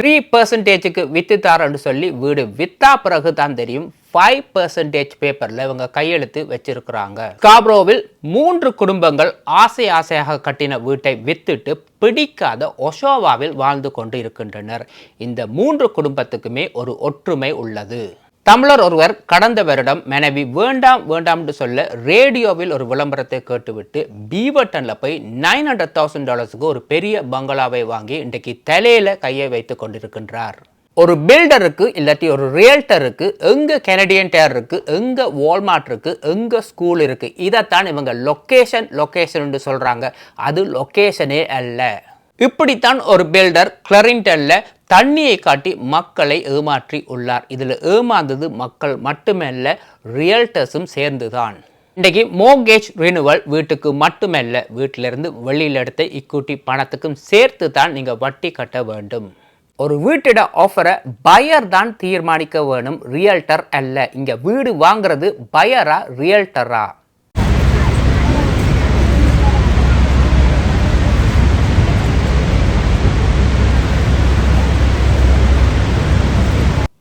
Three பர்சன்டேஜுக்கு with தாரன்னு சொல்லி வீடு வித்தா பிறகு தான் தெரியும். ஃபைவ் பர்சன்டேஜ் பேப்பரில் இவங்க கையெழுத்து வச்சிருக்கிறாங்க. ஸ்காப்ரோவில் மூன்று குடும்பங்கள் ஆசை ஆசையாக கட்டின வீட்டை வித்துட்டு பிடிக்காத ஒஷோவாவில் வாழ்ந்து கொண்டு இருக்கின்றனர். இந்த மூன்று குடும்பத்துக்குமே ஒரு ஒற்றுமை உள்ளது. தமிழர் ஒருவர் கடந்த வருடம் மனைவி வேண்டாம் வேண்டாம்னு சொல்ல ரேடியோவில் ஒரு விளம்பரத்தை கேட்டுவிட்டு பீவர்டன்ல போய் நைன் ஹண்ட்ரட் தௌசண்ட் டாலர்ஸுக்கு ஒரு பெரிய பங்களாவை வாங்கி இன்றைக்கு தலையில் கையை வைத்துக் கொண்டிருக்கின்றார். ஒரு பில்டருக்கு இல்லாட்டி ஒரு ரியல்டருக்கு எங்க கெனடியன் டேர் இருக்கு எங்க வால்மார்ட் இருக்கு எங்க ஸ்கூல் இருக்கு இதைத்தான் இவங்க லொக்கேஷன் லொக்கேஷன் சொல்றாங்க. அது லொக்கேஷனே அல்ல. இப்படித்தான் ஒரு பில்டர் கிளரிங்டன்ல தண்ணியை காட்டி மக்களை ஏமாற்றி உள்ளார். இதில் ஏமாந்தது மக்கள் மட்டுமல்ல ரியல்டர்ஸும் சேர்ந்துதான். இன்றைக்கு மோகேஜ் ரினுவல் வீட்டுக்கு மட்டுமல்ல வீட்டிலிருந்து வெளியில் எடுத்த இக்குட்டி பணத்துக்கும் சேர்த்து தான் நீங்கள் வட்டி கட்ட வேண்டும். ஒரு வீட்டிட ஆஃபரை பயர் தான் தீர்மானிக்க வேணும் ரியல்டர் அல்ல. இங்கே வீடு வாங்குறது பயரா ரியல்டரா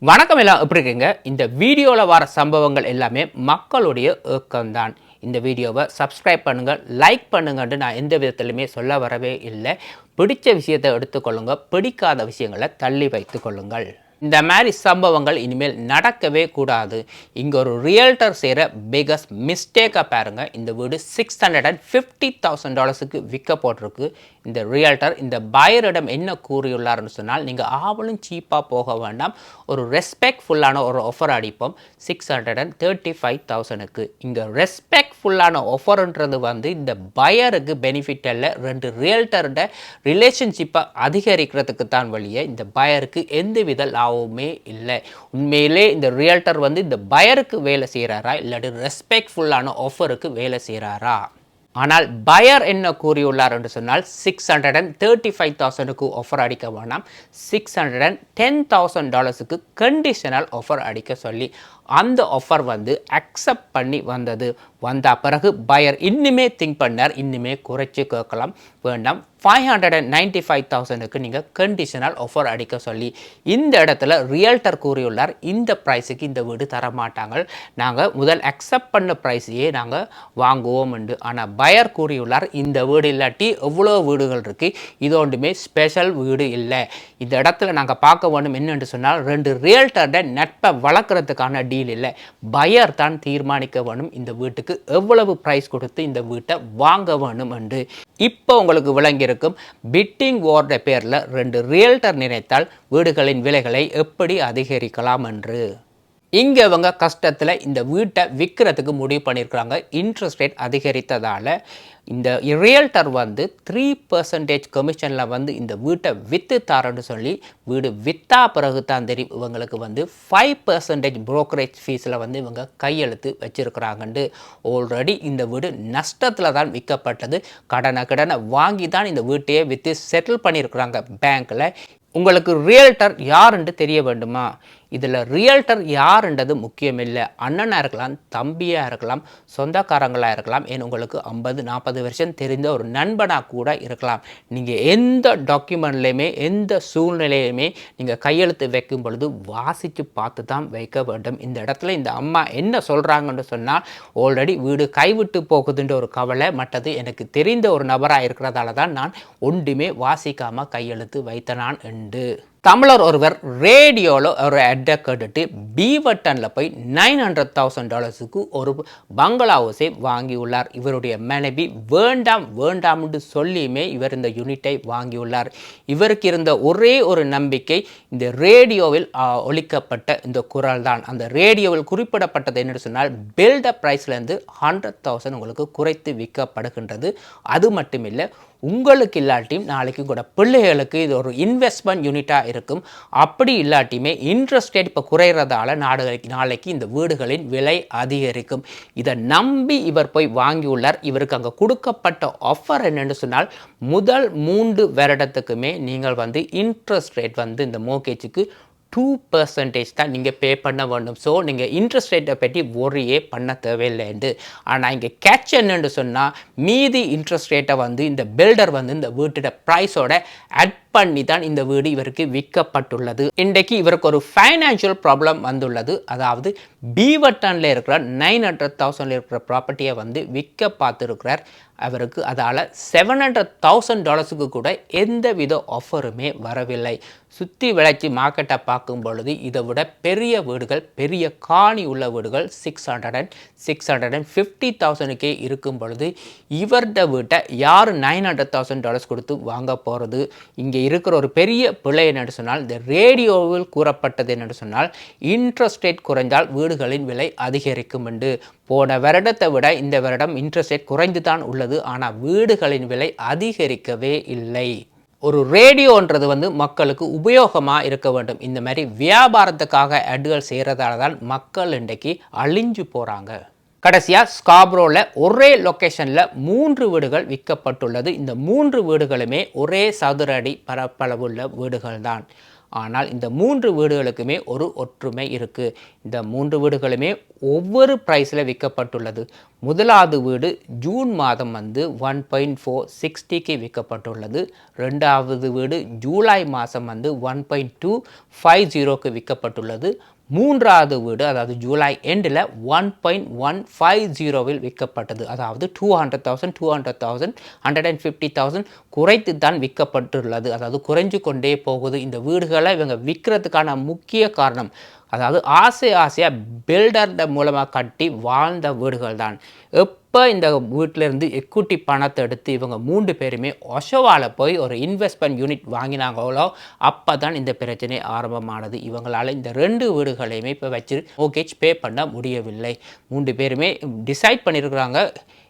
வணக்கம் எல்லாம் எப்படி இருக்கீங்க? இந்த வீடியோவில் வர சம்பவங்கள் எல்லாமே மக்களுடைய ஏக்கம்தான். இந்த வீடியோவை சப்ஸ்கிரைப் பண்ணுங்கள் லைக் பண்ணுங்கன்ட்டு நான் எந்த விதத்துலையுமே சொல்ல வரவே இல்லை. பிடிச்ச விஷயத்தை எடுத்துக்கொள்ளுங்கள் பிடிக்காத விஷயங்களை தள்ளி வைத்து கொள்ளுங்கள் இந்த மாதிரி சம்பவங்கள் இனிமேல் நடக்கவே கூடாது. இங்கே ஒரு ரியல்டர் செய்கிற பிகஸ்ட் மிஸ்டேக்காக பாருங்கள் இந்த வீடு six hundred and fifty thousand டாலர்ஸுக்கு விற்க போட்டிருக்கு. இந்த ரியல்டர் இந்த பயரிடம் என்ன கூறியுள்ளார்னு சொன்னால் நீங்கள் ஆவலும் சீப்பாக போக வேண்டாம். ஒரு ரெஸ்பெக்ட்ஃபுல்லான ஒரு ஆஃபர் அடிப்போம். Six hundred and thirty five தௌசண்ட்க்கு இங்கே ரெஸ்பெக்ட் ரெஸ்பெக்ட்ஃபுல்லான ஆஃபர்ன்றது வந்து இந்த பயருக்கு பெனிஃபிட் இல்லை ரெண்டு ரியல்டரோட ரிலேஷன்ஷிப்பை அதிகரிக்கிறதுக்கு தான் வழியே இந்த பயருக்கு எந்தவித லாபமுமே இல்லை. உண்மையிலே இந்த ரியல்டர் வந்து இந்த பயருக்கு வேலை செய்கிறாரா இல்லாட்டி ரெஸ்பெக்ட்ஃபுல்லான ஆஃபருக்கு வேலை செய்கிறாரா ஆனால் பயர் என்ன கூறியுள்ளார் என்று சொன்னால் six hundred and thirty five தௌசண்டுக்கு offer அடிக்க வேணாம். Six hundred and ten thousand டாலர்ஸுக்கு conditional offer அடிக்க சொல்லி அந்த ஆஃபர் வந்து அக்செப்ட் பண்ணி வந்தது. வந்த பிறகு பயர் இன்னுமே திங்க் பண்ணார் இன்னுமே குறைச்சி கேட்கலாம். வேண்டாம். Five hundred and ninety five தௌசண்டுக்கு நீங்கள் கண்டிஷனல் ஆஃபர் அடிக்க சொல்லி இந்த இடத்துல ரியல்டர் கூறியுள்ளார் இந்த ப்ரைஸுக்கு இந்த வீடு தர மாட்டாங்க நாங்கள் முதல் அக்செப்ட் பண்ண ப்ரைஸையே நாங்கள் வாங்குவோம் உண்டு ஆனால் பயர் கூறியுள்ளார் இந்த வீடு இல்லாட்டி எவ்வளோ வீடுகள் இருக்குது இது ஒன்றுமே ஸ்பெஷல் வீடு இல்லை. இந்த இடத்துல நாங்கள் பார்க்க வேண்டும் என்னென்று சொன்னால் ரெண்டு ரியல்டர்ட நட்பை வளர்க்குறதுக்கான டீல் இல்லை. பயர் தான் தீர்மானிக்க வேணும் இந்த வீட்டுக்கு. எவ்வளவு ப்ரைஸ் கொடுத்து இந்த வீட்டை வாங்க வேணும் என்று இப்போ உங்களுக்கு விளங்கியிருக்கும். பிட்டிங் வார்ட பேரில் ரெண்டு ரியல்டர் நினைத்தால் வீடுகளின் விலைகளை எப்படி அதிகரிக்கலாம் என்று? இங்கே இவங்க கஷ்டத்தில் இந்த வீட்டை விற்கிறதுக்கு முடிவு பண்ணியிருக்கிறாங்க. இன்ட்ரெஸ்ட் ரேட் அதிகரித்ததால் இந்த ரியல்டர் வந்து த்ரீ பர்சன்டேஜ் கமிஷனில் வந்து இந்த வீட்டை விற்று தரேன்னு சொல்லி வீடு விற்றா பிறகு தான் தெரியும். இவங்களுக்கு வந்து ஃபைவ் பர்சன்டேஜ் ப்ரோக்கரேஜ் ஃபீஸில் வந்து இவங்க கையெழுத்து வச்சுருக்கிறாங்கன்ட்டு ஆல்ரெடி இந்த வீடு நஷ்டத்தில் தான் விற்கப்பட்டது கடனை கடனை வாங்கி தான் இந்த வீட்டையே விற்று செட்டில் பண்ணியிருக்கிறாங்க. பேங்க்கில் உங்களுக்கு ரியல்டர் யாருன்னு தெரிய வேண்டுமா? இதில் ரியல்டர் யாருன்றது முக்கியமில்லை. அண்ணனாக இருக்கலாம் தம்பியாக இருக்கலாம் சொந்தக்காரங்களாக இருக்கலாம் ஏன் உங்களுக்கு ஐம்பது நாற்பது வருஷம் தெரிந்த ஒரு நண்பனாக கூட இருக்கலாம். நீங்கள் எந்த டாக்குமெண்ட்லேயுமே எந்த சூழ்நிலையுமே நீங்கள் கையெழுத்து வைக்கும் பொழுது வாசித்து பார்த்து தான் வைக்க வேண்டும். இந்த இடத்துல இந்த அம்மா என்ன சொல்கிறாங்கன்னு சொன்னால் ஆல்ரெடி வீடு கைவிட்டு போகுதுன்ற ஒரு கவலை மற்றது எனக்கு தெரிந்த ஒரு நபராக இருக்கிறதால தான் நான் ஒன்றுமே வாசிக்காமல் கையெழுத்து வைத்த நான் உண்டு. தமிழர் ஒருவர் ரேடியோவில் ஒரு அட்டை கேட்டுட்டு பீவட்டனில் போய் நைன் ஹண்ட்ரட் தௌசண்ட் டாலர்ஸுக்கு ஒரு பங்களா ஹவுஸை வாங்கியுள்ளார். இவருடைய மனைவி வேண்டாம் வேண்டாம்னு சொல்லியுமே இவர் இந்த யூனிட்டை வாங்கியுள்ளார். இவருக்கு இருந்த ஒரே ஒரு நம்பிக்கை இந்த ரேடியோவில் ஒழிக்கப்பட்ட இந்த குரல் தான். அந்த ரேடியோவில் குறிப்பிடப்பட்டது என்னென்னு சொன்னால் பில்டப் ப்ரைஸ்லேருந்து ஹண்ட்ரட் தௌசண்ட் உங்களுக்கு குறைத்து விற்கப்படுகின்றது. அது மட்டுமில்லை உங்களுக்கு இல்லாட்டியும் நாளைக்கு கூட பிள்ளைகளுக்கு இது ஒரு இன்வெஸ்ட்மெண்ட் யூனிட்டாக இருக்கும். அப்படி இல்லாட்டியுமே இன்ட்ரெஸ்ட் ரேட் இப்போ குறையிறதால நாடுகளுக்கு நாளைக்கு இந்த வீடுகளின் விலை அதிகரிக்கும். இதை நம்பி இவர் போய் வாங்கியுள்ளார். இவருக்கு அங்கே கொடுக்கப்பட்ட ஆஃபர் என்னென்னு சொன்னால் முதல் மூன்று வருடத்துக்குமே நீங்கள் வந்து இன்ட்ரெஸ்ட் ரேட் வந்து இந்த மோகேஜுக்கு டூ பர்சன்டேஜ் தான் நீங்கள் பே பண்ண வேண்டும். ஸோ நீங்கள் இன்ட்ரெஸ்ட் ரேட்டை பற்றி ஒரியே பண்ண தேவையில்லைண்டு ஆனால் இங்கே கேட்ச் என்னன்னு சொன்னால் மீதி இன்ட்ரெஸ்ட் ரேட்டை வந்து இந்த பில்டர் வந்து இந்த வீட்டோட ப்ரைஸோட அட் பண்ணி தான் இந்த வீடு இவருக்கு விற்கப்பட்டுள்ளது. இன்றைக்கு இவருக்கு ஒரு ஃபைனான்சியல் ப்ராப்ளம் வந்துள்ளது. அதாவது பீவட்டனில் இருக்கிற நைன் ஹண்ட்ரட் தௌசண்டில் இருக்கிற ப்ராப்பர்ட்டியை வந்து விற்க பார்த்துருக்கிறார். அவருக்கு அதால் செவன் ஹண்ட்ரட் தௌசண்ட் டாலர்ஸுக்கு கூட எந்த வித ஆஃபருமே வரவில்லை சுற்றி விளைச்சி மார்க்கெட்டை பார்க்கும் பொழுது இதை விட பெரிய வீடுகள் பெரிய காணி உள்ள வீடுகள் six hundred and six hundred and fifty தௌசண்ட்க்கே இருக்கும் பொழுது இவர்கிட்ட வீட்டை யார் நைன் ஹண்ட்ரட் தௌசண்ட் டாலர்ஸ் கொடுத்து வாங்க போகிறது இங்கே இருக்கிற ஒரு பெரிய பிழை என்னென்னு சொன்னால் இந்த ரேடியோவில் கூறப்பட்டது என்னென்னு சொன்னால் இன்ட்ரெஸ்ட் ரேட் குறைந்தால் வீடுகளின் விலை அதிகரிக்கும் என்று. போன வருடத்தை விட இந்த வருடம் இன்ட்ரெஸ்ட் ரேட் குறைந்து தான் உள்ளது. ஆனால் வீடுகளின் விலை அதிகரிக்கவே இல்லை. ஒரு ரேடியோன்றது வந்து மக்களுக்கு உபயோகமாக இருக்க வேண்டும். இந்த மாதிரி வியாபாரத்துக்காக அட்கள் செய்கிறதால தான் மக்கள் இன்றைக்கு அழிஞ்சு போகிறாங்க கடைசியாக ஸ்காப்ரோவில் ஒரே லொக்கேஷனில் மூன்று வீடுகள் விற்கப்பட்டுள்ளது. இந்த மூன்று வீடுகளுமே ஒரே சதுர அடி பரப்பளவுள்ள வீடுகள் தான் ஆனால் இந்த மூன்று வீடுகளுக்குமே ஒரு ஒற்றுமை இருக்குது இந்த மூன்று வீடுகளுமே ஒவ்வொரு ப்ரைஸில் விற்கப்பட்டுள்ளது. முதலாவது வீடு ஜூன் மாதம் வந்து ஒன் பாயிண்ட் ஃபோர் சிக்ஸ்டிக்கு விற்கப்பட்டுள்ளது. ரெண்டாவது வீடு ஜூலை மாதம் வந்து ஒன் பாயிண்ட் டூ ஃபைவ் ஜீரோக்கு விற்கப்பட்டுள்ளது. மூன்றாவது வீடு அதாவது ஜூலை எண்டில் ஒன் பாயிண்ட் ஒன் ஃபைவ் ஜீரோவில் விற்கப்பட்டது. அதாவது two hundred thousand two hundred thousand hundred and fifty thousand குறைத்து தான் விற்கப்பட்டுள்ளது. அதாவது குறைஞ்சு கொண்டே போகுது. இந்த வீடுகளை இவங்க விற்கிறதுக்கான முக்கிய காரணம் அதாவது ஆசை ஆசையாக பில்டர்ட மூலமாக கட்டி வாழ்ந்த வீடுகள் தான் எப்போ இந்த வீட்டிலேருந்து எக்குட்டி பணத்தை எடுத்து இவங்க மூன்று பேருமே ஒஷோவாவில் போய் ஒரு இன்வெஸ்ட்மெண்ட் யூனிட் வாங்கினாங்களோ அப்போ தான் இந்த பிரச்சனை ஆரம்பமானது. இவங்களால் இந்த ரெண்டு வீடுகளையுமே இப்போ வச்சு ஓகேஜ் பே பண்ண முடியவில்லை. மூன்று பேருமே டிசைட் பண்ணியிருக்கிறாங்க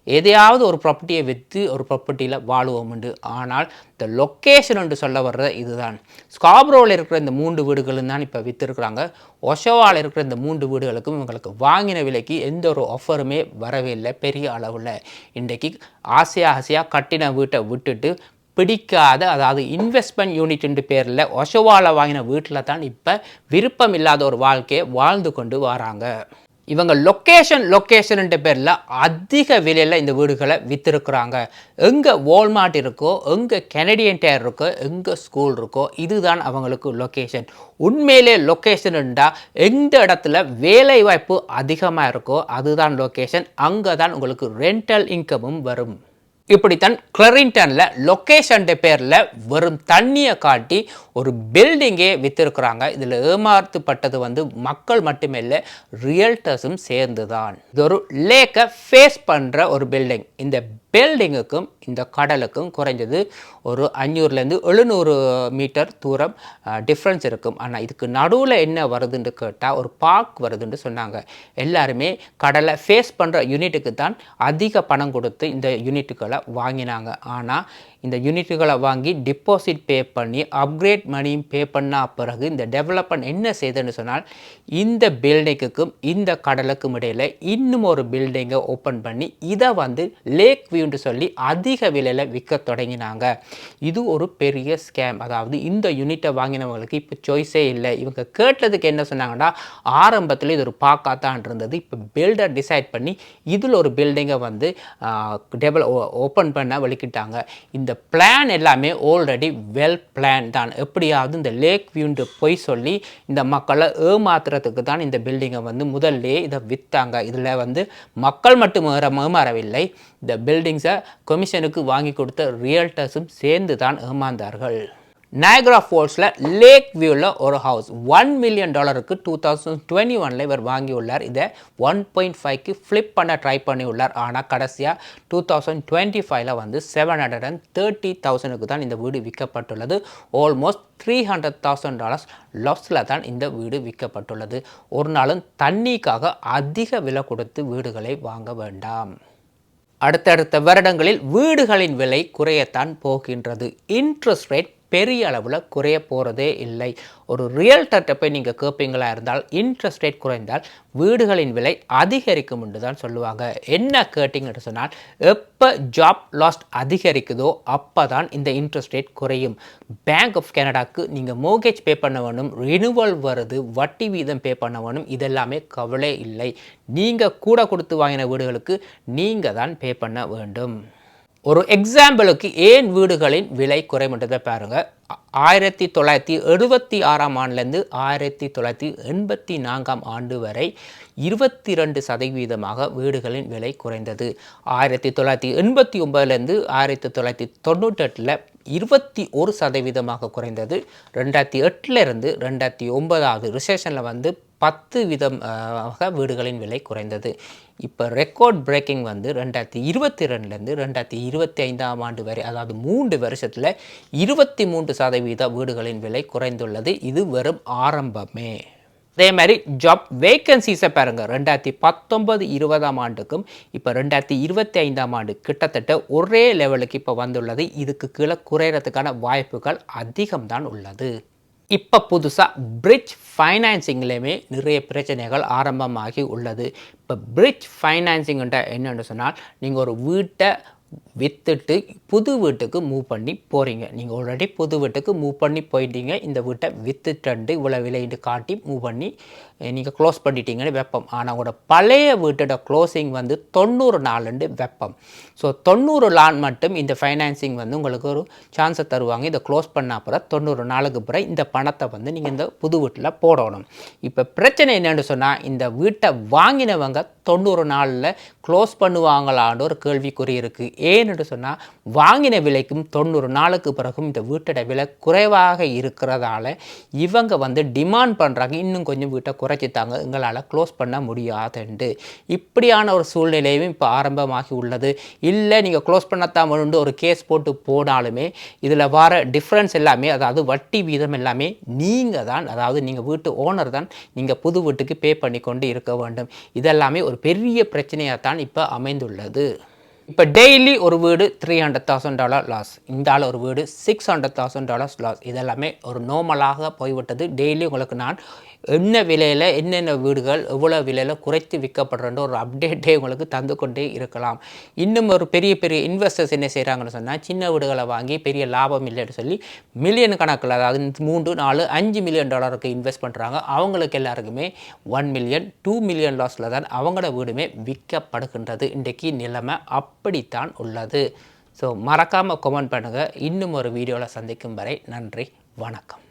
எதையாவது ஒரு ப்ராப்பர்ட்டியை விற்று ஒரு ப்ராப்பர்ட்டியில் வாழுவோம் உண்டு ஆனால் இந்த லொக்கேஷன் என்று சொல்ல வர்றது இதுதான். ஸ்காப்ரோவில் இருக்கிற இந்த மூன்று வீடுகளும் தான் இப்போ விற்றுருக்குறாங்க ஒஷோவாவில் இருக்கிற இந்த மூன்று வீடுகளுக்கும் இவங்களுக்கு வாங்கின விலைக்கு எந்த ஒரு ஆஃபருமே வரவே இல்லை பெரிய அளவில். இன்றைக்கு ஆசையாக ஆசையாக கட்டின வீட்டை விட்டுட்டு பிடிக்காத அதாவது இன்வெஸ்ட்மெண்ட் யூனிட் பேரில் ஒஷோவாவில் வாங்கின வீட்டில் தான் இப்போ விருப்பம் இல்லாத ஒரு வாழ்க்கையை வாழ்ந்து கொண்டு வராங்க. இவங்க லொக்கேஷன் லொக்கேஷன்ன்ற பேரில் அதிக விலையில் இந்த வீடுகளை விற்றுருக்குறாங்க எங்கே வால்மார்ட் இருக்கோ எங்கே கெனடியன் டயர் இருக்கோ எங்கே ஸ்கூல் இருக்கோ இதுதான் அவங்களுக்கு லொக்கேஷன் உண்மையிலே லொக்கேஷன்ண்டா எந்த இடத்துல வேலை வாய்ப்பு அதிகமாக இருக்கோ அதுதான் லொக்கேஷன் அங்கே தான் உங்களுக்கு ரெண்டல் இன்கமும் வரும். இப்படித்தான் கிளரிங்டனில் லொக்கேஷன் பேரில் வெறும் தண்ணியை காட்டி ஒரு பில்டிங்கே விற்றுருக்குறாங்க இதில் ஏமாற்றப்பட்டது வந்து மக்கள் மட்டுமே இல்லை ரியல்டர்ஸும் சேர்ந்து தான் இது ஒரு லேக்கை ஃபேஸ் பண்ணுற ஒரு பில்டிங் இந்த பில்டிங்குக்கும் இந்த கடலுக்கும் குறைஞ்சது ஒரு அஞ்சூறுலேருந்து எழுநூறு மீட்டர் தூரம் டிஃப்ரென்ஸ் இருக்கும். ஆனால் இதுக்கு நடுவில் என்ன வருதுன்னு கேட்டால் ஒரு பார்க் வருதுன்னு சொன்னாங்க. எல்லாருமே கடலை ஃபேஸ் பண்ணுற யூனிட்டுக்கு தான் அதிக பணம் கொடுத்து இந்த யூனிட்டுகளை வாங்கினாங்க. ஆனால் இந்த யூனிட்டுகளை வாங்கி டிபாசிட் பே பண்ணி அப்கிரேட் மணியும் பே பண்ண பிறகு இந்த டெவலப்மெண்ட் என்ன செய்யுதுன்னு சொன்னால் இந்த பில்டிங்குக்கும் இந்த கடலுக்கும் இடையில் இன்னும் ஒரு பில்டிங்கை ஓப்பன் பண்ணி இதை வந்து லேக் வியூன்னு சொல்லி அதிக விலையில் விற்க தொடங்கினாங்க. இது ஒரு பெரிய ஸ்கேம் அதாவது இந்த யூனிட்டை வாங்கினவங்களுக்கு இப்போ சாய்ஸே இல்லை. இவங்க கேட்டதுக்கு என்ன சொன்னாங்கன்னா ஆரம்பத்தில் இது ஒரு பார்க்காதான் இருந்தது. இப்போ பில்டர் டிசைட் பண்ணி இதில் ஒரு பில்டிங்கை வந்து டெவலப் ஓப்பன் பண்ண வலிக்கிட்டாங்க இந்த இந்த பிளான் எல்லாமே ஆல்ரெடி வெல் பிளான் தான். எப்படியாவது இந்த லேக் வியூன்ட்டு போய் சொல்லி இந்த மக்களை ஏமாத்துறதுக்கு தான் இந்த பில்டிங்கை வந்து முதல்லே இதை விற்றாங்க இதில் வந்து மக்கள் மட்டும் ஏமாறவில்லை. இந்த பில்டிங்ஸை கமிஷனுக்கு வாங்கி கொடுத்த ரியல்டர்ஸும் சேர்ந்து தான் ஏமாந்தார்கள். நயக்ரா ஃபால்ஸில் லேக் வியூவில் ஒரு ஹவுஸ் ஒன் மில்லியன் டாலருக்கு டூ தௌசண்ட் டுவெண்ட்டி ஒனில் இவர் வாங்கியுள்ளார். இதை ஒன் பாயிண்ட் ஃபைவ்க்கு ஃப்ளிப் பண்ண ட்ரை பண்ணியுள்ளார். ஆனால் கடைசியாக டூ தௌசண்ட் டுவெண்ட்டி ஃபைவ்ல வந்து செவன் ஹண்ட்ரட் அண்ட் தேர்ட்டி தௌசண்ட்க்கு தான் இந்த வீடு விற்கப்பட்டுள்ளது. Almost three hundred thousand dollars லாஸில் தான் இந்த வீடு விற்கப்பட்டுள்ளது. ஒரு நாளும் தண்ணிக்காக அதிக விலை கொடுத்து வீடுகளை வாங்க வேண்டாம். அடுத்தடுத்த வருடங்களில் வீடுகளின் விலை குறையத்தான் போகின்றது. இன்ட்ரெஸ்ட் ரேட் பெரிய அளவில் குறைய போகிறதே இல்லை. ஒரு ரியல்டர்கிட்ட போய் நீங்கள் கேட்பீங்களா இருந்தால் இன்ட்ரெஸ்ட் ரேட் குறைந்தால் வீடுகளின் விலை அதிகரிக்கும் என்று தான் சொல்லுவாங்க. என்ன கேட்டிங்கன்னு சொன்னால் எப்போ ஜாப் லாஸ்ட் அதிகரிக்குதோ அப்போ தான் இந்த இன்ட்ரெஸ்ட் ரேட் குறையும். பேங்க் ஆஃப் கனடாக்கு நீங்கள் மோகேஜ் பே பண்ண வேணும் ரினுவல் வருது வட்டி வீதம் பே பண்ண வேணும் இதெல்லாமே கவலை இல்லை. நீங்கள் கூட கொடுத்து வாங்கின வீடுகளுக்கு நீங்கள் தான் பே பண்ண வேண்டும். ஒரு எக்ஸாம்பிளுக்கு ஏன் வீடுகளின் விலை குறைமன்றதை பாருங்கள் ஆயிரத்தி தொள்ளாயிரத்தி எழுபத்தி ஆறாம் ஆண்டுலேருந்து ஆயிரத்தி தொள்ளாயிரத்தி எண்பத்தி நான்காம் ஆண்டு வரை இருபத்தி ரெண்டு சதவீதமாக வீடுகளின் விலை குறைந்தது. ஆயிரத்தி தொள்ளாயிரத்தி எண்பத்தி ஒம்பதுலேருந்து ஆயிரத்தி தொள்ளாயிரத்தி தொண்ணூற்றெட்டில் இருபத்தி ஒரு சதவீதமாக குறைந்தது. ரெண்டாயிரத்தி எட்டுலேருந்து ரெண்டாயிரத்தி ஒன்பதாவது ரிசேஷனில் வந்து பத்து விதமாக வீடுகளின் விலை குறைந்தது. இப்போ ரெக்கார்ட் பிரேக்கிங் வந்து ரெண்டாயிரத்தி இருபத்தி ரெண்டுலேருந்து ரெண்டாயிரத்தி இருபத்தி ஐந்தாம் ஆண்டு வரை அதாவது மூன்று வருஷத்தில் இருபத்தி மூன்று சதவீத வீடுகளின் விலை குறைந்துள்ளது. இது வெறும் ஆரம்பமே. அதே மாதிரி ஜாப் வேக்கன்சிஸை பாருங்கள் ரெண்டாயிரத்தி பத்தொன்பது இருபதாம் ஆண்டுக்கும் இப்போ ரெண்டாயிரத்தி இருபத்தி ஐந்தாம் ஆண்டு கிட்டத்தட்ட ஒரே லெவலுக்கு இப்போ வந்துள்ளது. இதுக்கு கீழே குறையிறதுக்கான வாய்ப்புகள் அதிகம்தான் உள்ளது. இப்போ புதுசாக பிரிட்ஜ் ஃபைனான்சிங்லேயுமே நிறைய பிரச்சனைகள் ஆரம்பமாகி உள்ளது. இப்போ பிரிட்ஜ் ஃபைனான்சிங்ன்ற என்னென்னு சொன்னால் நீங்கள் ஒரு வீட்டை விற்றுட்டு புது வீட்டுக்கு மூவ் பண்ணி போகிறீங்க நீங்கள் ஆல்ரெடி புது வீட்டுக்கு மூவ் பண்ணி போயிட்டீங்க. இந்த வீட்டை விற்றுட்டு இவ்வளோ விலையிட்டு காட்டி மூவ் பண்ணி நீங்கள் க்ளோஸ் பண்ணிட்டீங்கன்னு வெப்பம். ஆனால் உங்களோட பழைய வீட்டோட க்ளோசிங் வந்து தொண்ணூறு நாளுண்டு வெப்பம். ஸோ தொண்ணூறு நாள் மட்டும் இந்த ஃபைனான்சிங் வந்து உங்களுக்கு ஒரு சான்ஸை தருவாங்க. இதை க்ளோஸ் பண்ண அப்புறம் தொண்ணூறு நாளுக்கு பிறகு இந்த பணத்தை வந்து நீங்கள் இந்த புது வீட்டில் போடணும். இப்போ பிரச்சனை என்னென்னு சொன்னால் இந்த வீட்டை வாங்கினவங்க தொண்ணூறு நாளில் க்ளோஸ் பண்ணுவாங்களான்னு ஒரு கேள்விக்குறி இருக்குது ஏன்னு சொன்னால் வாங்கின விலைக்கும் தொண்ணூறு நாளுக்கு பிறகும் இந்த வீட்டோட விலை குறைவாக இருக்கிறதால இவங்க வந்து டிமாண்ட் பண்ணுறாங்க இன்னும் கொஞ்சம் வீட்டை குறைச்சித்தாங்க எங்களால் க்ளோஸ் பண்ண முடியாதுண்டு. இப்படியான ஒரு சூழ்நிலையும் இப்போ ஆரம்பமாகி உள்ளது. இல்லை நீங்கள் க்ளோஸ் பண்ணத்தான் வேணுண்டு ஒரு கேஸ் போட்டு போனாலுமே இதில் வர டிஃப்ரென்ஸ் எல்லாமே அதாவது வட்டி வீதம் எல்லாமே நீங்கள் தான் அதாவது நீங்கள் வீட்டு ஓனர் தான் நீங்கள் புது வீட்டுக்கு பே பண்ணி கொண்டு இருக்க வேண்டும். இதெல்லாமே ஒரு பெரிய பிரச்சனையாக தான் இப்போ அமைந்துள்ளது. இப்போ டெய்லி ஒரு வீடு three hundred thousand dollar loss இந்த ஆள் ஒரு வீடு six hundred thousand dollars loss இதெல்லாமே ஒரு நார்மலாக போய்விட்டது. டெய்லி உங்களுக்கு நான் என்ன விலையில் என்னென்ன வீடுகள் எவ்வளோ விலையில் குறைத்து விற்கப்படுறன்ற ஒரு அப்டேட்டே உங்களுக்கு தந்து கொண்டே இருக்கலாம். இன்னும் ஒரு பெரிய பெரிய இன்வெஸ்டர்ஸ் என்ன செய்கிறாங்கன்னு சொன்னால் சின்ன வீடுகளை வாங்கி பெரிய லாபம் இல்லைன்னு சொல்லி மில்லியன் கணக்கில் அதாவது மூன்று நாலு அஞ்சு மில்லியன் டாலருக்கு இன்வெஸ்ட் பண்ணுறாங்க அவங்களுக்கு எல்லாருக்குமே ஒன் மில்லியன் டூ மில்லியன் லாஸில் தான் அவங்களோட வீடுமே விற்கப்படுகின்றது. இன்றைக்கு நிலைமை அப்படித்தான் உள்ளது. ஸோ மறக்காமல் கமெண்ட் பண்ணுங்கள் இன்னும் ஒரு வீடியோவில் சந்திக்கும் வரை நன்றி வணக்கம்.